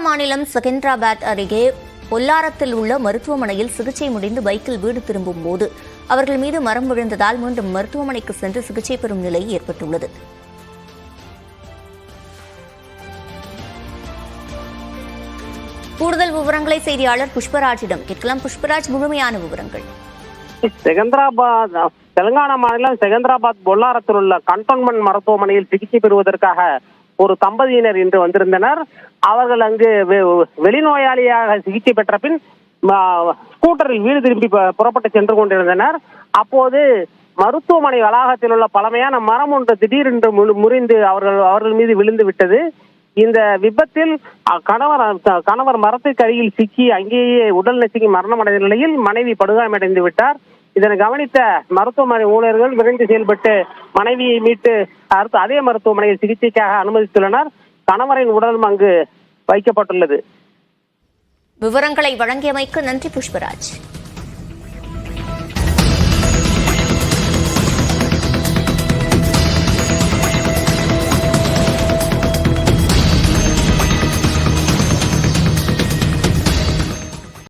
மாநிலம் செகந்திராபாத் அருகே பொல்லாரத்தில் உள்ள மருத்துவமனையில் சிகிச்சை முடிந்து பைக்கில் வீடு திரும்பும் போது அவர்கள் மீது மரம் விழுந்ததால் மீண்டும் மருத்துவமனைக்கு சென்று சிகிச்சை பெறும் நிலை ஏற்பட்டுள்ளது. கூடுதல் விவரங்களை செய்தியாளர் புஷ்பராஜிடம் கேட்கலாம். புஷ்பராஜ் முழுமையான விவரங்கள். செகந்திராபாத் தெலுங்கானா மாநிலம் செகந்திராபாத் பொல்லாரத்தில் உள்ள கண்டோன்மெண்ட் மருத்துவமனையில் சிகிச்சை பெறுவதற்காக ஒரு தம்பதியினர் இன்று வந்திருந்தனர். அவர்கள் அங்கு வெ- வெளிநோயாளியாக சிகிச்சை பெற்ற பின் ஸ்கூட்டரில் வீடு திரும்பி புறப்பட்டு சென்று கொண்டிருந்தனர். அப்போது மருத்துவமனை வளாகத்தில் உள்ள பழமையான மரம் ஒன்று திடீரென்று முழு- முறிந்து அவர்கள் அவர்கள் மீது விழுந்து விட்டது. இந்த விபத்தில் கணவர் கணவர் மரத்துக்கு அருகில் சிக்கி அங்கேயே உடல் நசுங்கி மரணமடைந்த நிலையில் மனைவி படுகாயமடைந்து விட்டார். இதனை கவனித்த மருத்துவமனை ஊழியர்கள் விரைந்து செயல்பட்டு மனைவியை மீட்டு அடுத்து அதே மருத்துவமனையில் சிகிச்சைக்காக அனுமதித்துள்ளனர். கணவரின் உடலும் அங்கு வைக்கப்பட்டுள்ளது. விவரங்களை வழங்கியமைக்கு நன்றி புஷ்பராஜ்.